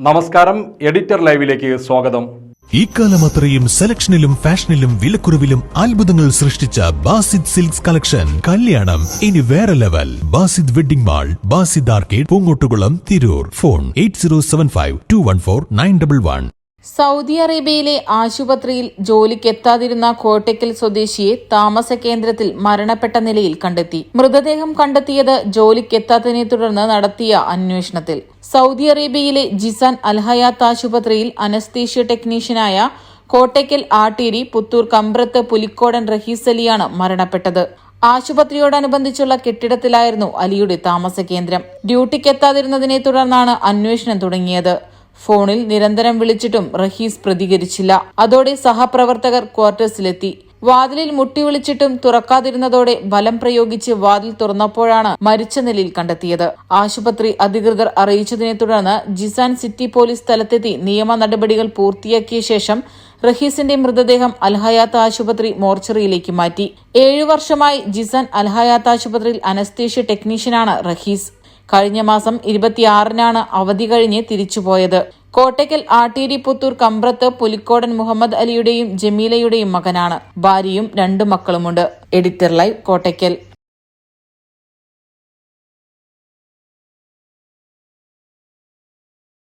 നമസ്കാരം എഡിറ്റർ ലൈവിലേക്ക് സ്വാഗതം. ഇക്കാലം അത്രയും സെലക്ഷനിലും ഫാഷനിലും വിലക്കുറവിലും അത്ഭുതങ്ങൾ സൃഷ്ടിച്ച ബാസിദ് സിൽക്സ് കളക്ഷൻ. കല്യാണം ഇനി വേറെ level. Basid wedding mall Basid arcade Poongottukulam Tirur. Phone eight Saudi അറേബ്യയിലെ ആശുപത്രിയിൽ ജോലിക്കെത്താതിരുന്ന കോട്ടയ്ക്കൽ സ്വദേശിയെ താമസ കേന്ദ്രത്തിൽ മരണപ്പെട്ട നിലയിൽ കണ്ടെത്തി. മൃതദേഹം കണ്ടെത്തിയത് ജോലിക്കെത്താത്തതിനെ തുടർന്ന് നടത്തിയ അന്വേഷണത്തിൽ. സൗദി അറേബ്യയിലെ ജിസാൻ അൽഹയാത്ത് ആശുപത്രിയിൽ അനസ്തീഷ്യ ടെക്നീഷ്യനായ കോട്ടയ്ക്കൽ ആട്ടേരി പുത്തൂർ കമ്പ്രത്ത് പുലിക്കോടൻ റഹീസ് അലിയാണ് മരണപ്പെട്ടത്. ആശുപത്രിയോടനുബന്ധിച്ചുള്ള കെട്ടിടത്തിലായിരുന്നു അലിയുടെ താമസ കേന്ദ്രം ഡ്യൂട്ടിക്കെത്താതിരുന്നതിനെ തുടർന്നാണ് അന്വേഷണം തുടങ്ങിയത്. ഫോണിൽ നിരന്തരം വിളിച്ചിട്ടും റഹീസ് പ്രതികരിച്ചില്ല. അതോടെ സഹപ്രവർത്തകർ ക്വാർട്ടേഴ്സിലെത്തി. വാതിലിൽ മുട്ടി വിളിച്ചിട്ടും തുറക്കാതിരുന്നതോടെ ബലം പ്രയോഗിച്ച് വാതിൽ തുറന്നപ്പോഴാണ് മരിച്ച നിലയിൽ കണ്ടെത്തിയത്. ആശുപത്രി അധികൃതർ അറിയിച്ചതിനെ തുടർന്ന് ജിസാൻ സിറ്റി പോലീസ് സ്ഥലത്തെത്തി നിയമ നടപടികൾ പൂർത്തിയാക്കിയ ശേഷം റഹീസിന്റെ മൃതദേഹം അൽഹയാത്ത് ആശുപത്രി മോർച്ചറിയിലേക്ക് മാറ്റി. ഏഴു വർഷമായി ജിസാൻ അൽഹയാത്ത് ആശുപത്രിയിൽ അനസ്തേഷ്യ ടെക്നീഷ്യനാണ് റഹീസ്. കഴിഞ്ഞ മാസം ഇരുപത്തിയാറിനാണ് അവധി കഴിഞ്ഞ് തിരിച്ചുപോയത്. കോട്ടയ്ക്കൽ ആട്ടീരി പുത്തൂർ കമ്പ്രത്ത് പുലിക്കോടൻ മുഹമ്മദ് അലിയുടെയും ജമീലയുടെയും മകനാണ്. ഭാര്യയും രണ്ടു മക്കളുമുണ്ട്. Editor live Kottakkal.